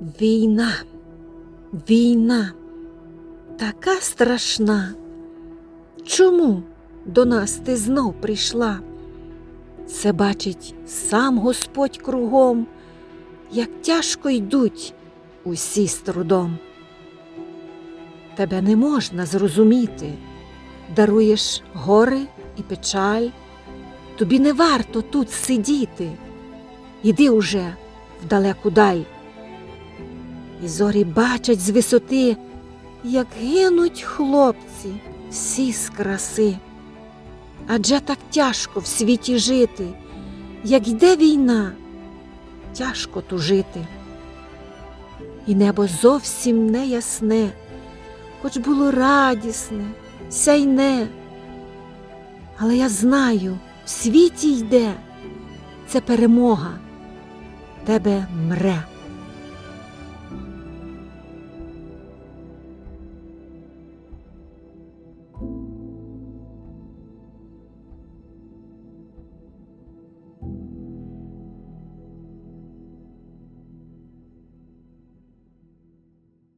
Війна, війна, така страшна. Чому до нас ти знов прийшла? Це бачить сам Господь кругом, як тяжко йдуть усі з трудом. Тебе не можна зрозуміти, даруєш гори і печаль, тобі не варто тут сидіти. Іди уже в далеку даль. І зорі бачать з висоти, як гинуть хлопці всі з краси. Адже так тяжко в світі жити, як йде війна, тяжко тужити. І небо зовсім не ясне, хоч було радісне, сяйне. Але я знаю, в світі йде це перемога, тебе мре.